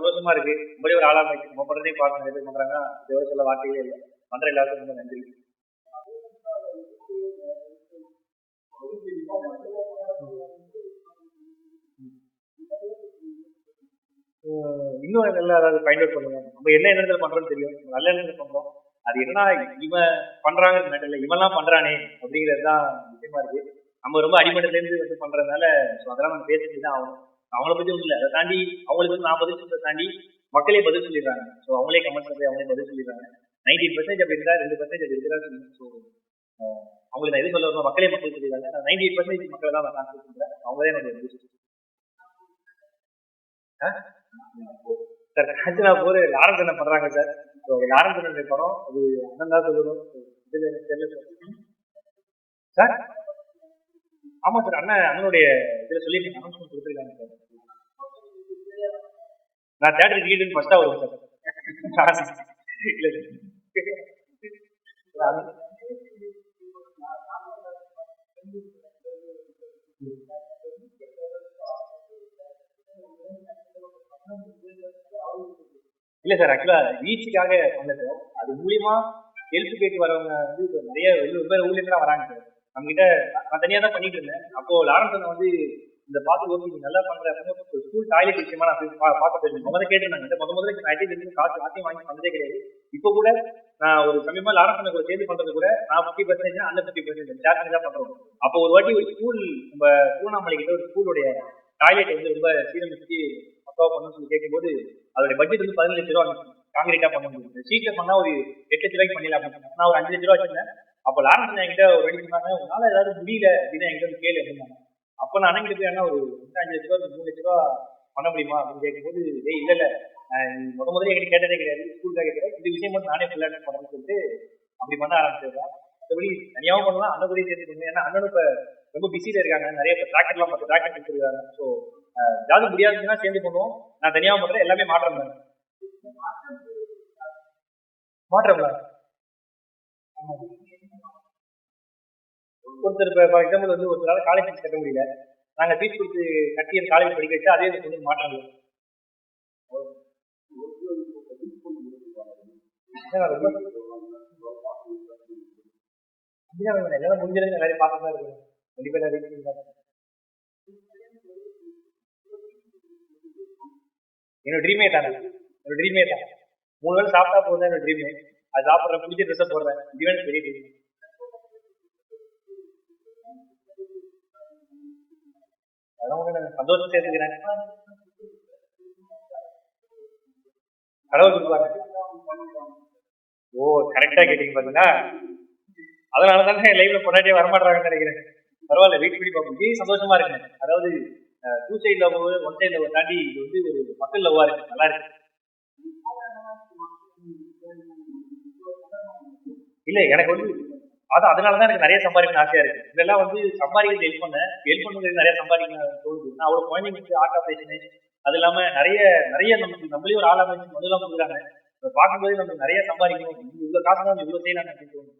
சந்தோஷமா இருக்கு. உங்களே ஒரு ஆளா இருக்கு நம்ம பண்றதையும் பார்க்க நிறைய பேர் பண்றாங்க சொல்ல வார்த்தைகளே இல்லை. பண்ற எல்லாருக்கும் ரொம்ப நன்றி. இன்னும் நல்லா அதாவது ஃபைண்ட் அவுட் பண்ணுங்க. நம்ம என்ன எண்ணத்துல பண்றோம்னு தெரியும். நல்ல எண்ணத்துல பண்றோம். அது என்ன இவன் பண்றாங்க மேட்டர்ல இவன்லாம் பண்றானே அப்படிங்கிறது தான் விஷயமா இருக்கு. நம்ம ரொம்ப அடிமட்டத்துல இருந்து வந்து பண்றதுனால ஸோ அதெல்லாம் நம்ம பேசிட்டு தான் ஆகணும். அவங்கள பத்தி ஒன்றும் இல்லை. அதை தாண்டி அவங்களுக்கு வந்து நான் பதில் சொல்றதை தாண்டி மக்களே பதில் சொல்லிடுறாங்க. ஸோ அவங்களே கமெண்ட் சொல்லி அவங்களே பதில் சொல்லிடுறாங்க. நைன்டி பர்சன்டேஜ் அப்படி இருக்கா ரெண்டு பர்சன்டேஜ் அப்படி இருக்கா ஸோ அவங்களுக்கு நான் எது சொல்ல வரணும் மக்களே மக்கள் சொல்லிடுறாங்க. நான் நைன்டி எயிட் பர்சன்டேஜ் மக்களை தான் நான் கான்செப்ட் பண்றேன். அவங்களே என்னுடைய பதில் சார் காஞ்சனா போர் லாரன்ஸ் என்ன பண்றாங்க சார்? ஸோ லாரன்ஸ் படம்? அது அண்ணன் தான் சொல்லணும். தெரியல சார். சார்? ஆமா சார் அண்ணன் அண்ணனுடைய இதுல சொல்லி அனௌன்ஸ்மெண்ட் கொடுத்துருக்காங்க சார் நான் தேட்டர் டிக்கெட் ஃபர்ஸ்டா வரும் சார் இல்ல சார் இல்ல சார் ஆக்சுவலா ரீச்சுக்காக பண்ணல சார் அது மூலியமா ஹெல்ப் கேட்டு வரவங்க வந்து நிறைய வெளியூர் ஊர்ல வராங்க சார் நம்ம கிட்ட நான் தனியா தான் பண்ணிட்டு இருந்தேன். அப்போ லாரன்ஸ் வந்து இந்த பாத்து ஓகே நல்லா பண்ற ஸ்கூல் டாய்லெட் விஷயமா நான் பார்க்க போயிருந்தேன் முதல்ல கேட்டிருந்தாங்க. முத முதல்ல நான் ஐடி காசு ஆத்தையும் வாங்கி பண்ணதே கிடையாது. இப்போ கூட நான் ஒரு சமயமா லாரன்ஸ் கூட சேர்ந்து பண்றது கூட நான் ஃபிஃப்டி பர்சன்டேஜ் அந்த ஃபிஃப்டி பர்சன்டேஜ் ஷேர் பண்ணி தான் பண்றோம்? அப்போ ஒரு வாட்டி ஒரு ஸ்கூல் நம்ம திருவண்ணாமலை கிட்ட ஒரு ஸ்கூலுடைய டாய்லெட் வந்து ரொம்ப சீரமைச்சு பக்காவா பண்ணணும்னு சொல்லி கேட்கும்போது அதோட பட்ஜெட் வந்து பதினஞ்சு லட்ச ரூபா காங்கிரீட்டா பண்ண முடியும் சீட்டை பண்ணா ஒரு எட்டு லட்ச ரூபாய்க்கு பண்ணிடலாம் நான் ஒரு அஞ்சு லட்ச ரூபா வச்சிருந்தேன். அப்ப லாரன்ஸ் என்கிட்ட ஒரு ரெடி சொன்னாங்க உன்னால ஏதாவது முடியல அப்படின்னு என்கிட்ட வந்து கேளு அப்படின்னாங்க. அப்ப நான் அண்ணன் போய் ஒரு அஞ்சு லட்ச ரூபா மூணு லட்ச ரூபா பண்ண முடியுமா? அப்படின்னு கேட்கும்போது டேய் இல்ல இல்ல. முத முதல்ல என்கிட்ட கேட்டதே கிடையாது. ஸ்கூலுக்காக கேட்கிறேன் இந்த விஷயம் மட்டும் நானே ஃபுல்லாக பண்ணணும்னு சொல்லிட்டு அப்படி பண்ண ஆரம்பிச்சிருக்கேன் மற்றபடி தனியாகவும் பண்ணலாம் அந்த கூட சேர்த்து ஏன்னா அண்ணனும் இப்ப ரொம்ப பிஸியில இருக்காங்க. நிறைய இப்போ எல்லாம் பார்த்து டிராக்டர் கொடுத்துருக்காங்க. ஸோ ஏதாவது முடியாதுன்னா சேர்ந்து பண்ணுவோம். நான் தனியாகவும் பண்ணுறேன் எல்லாமே மாற்றம் தான் மாற்றம் தான் ஒருத்தர் இப்போ ஃபார் எக்ஸாம்பிள் வந்து ஒருத்தரால் காலேஜ் ஃபீஸ் கட்ட முடியல. நாங்கள் ஃபீஸ் கொடுத்து கட்டி அந்த காலேஜ் படிக்க வச்சு அதே எனக்கு வந்து மாற்றம் இல்லை. ஏன்னா நிறைய பார்த்து தான் இருக்கு கண்டிப்பாக எல்லாரும் என்னோட ட்ரீமே தானே என்னோட ட்ரீமே தான் மூணு வேலை சாப்பிட்டா போதும் என்னோட ட்ரீமே அது சாப்பிட்ற பிடிச்ச ட்ரெஸ்ஸை போடுறேன். இதுவே பெரிய ட்ரீம் அதெல்லாம் ஒண்ணு நான் சந்தோஷம் கடவுள் கொடுப்பாரு ஓ கரெக்டா கேட்டீங்க பாத்தீங்களா? அதனால தானே லைவ்ல பொண்டாட்டியே வரமாட்டாங்கன்னு நினைக்கிறேன். பரவாயில்ல வெயிட் பண்ணி பார்ப்போம். இதே சந்தோஷமா இருக்குங்க அதாவது two side love one side love தாண்டி இது வந்து ஒரு மக்கள் லவ்வா இருக்கு. நல்லா இருக்கு. இல்ல எனக்கு வந்து அது அதனாலதான் எனக்கு நிறைய சம்பாதிக்கணும் ஆசையா இருக்கு. இதெல்லாம் வந்து சம்பாதிக்கிறது ஹெல்ப் பண்ண ஹெல்ப் பண்ணுறது நிறைய சம்பாதிக்கணும் தோணுது. நான் அவ்வளோ குழந்தைங்களுக்கு ஆர்ட் ஆப்ரேஷன் அது இல்லாம நிறைய நிறைய நமக்கு நம்மளே ஒரு ஆள் அமைச்சு முதல்ல கொடுக்குறாங்க. பார்க்கும்போது நம்ம நிறைய சம்பாதிக்கணும். இவ்வளவு காசு தான் இவ்வளவு செய்யலாம் அப்படின்னு தோணும்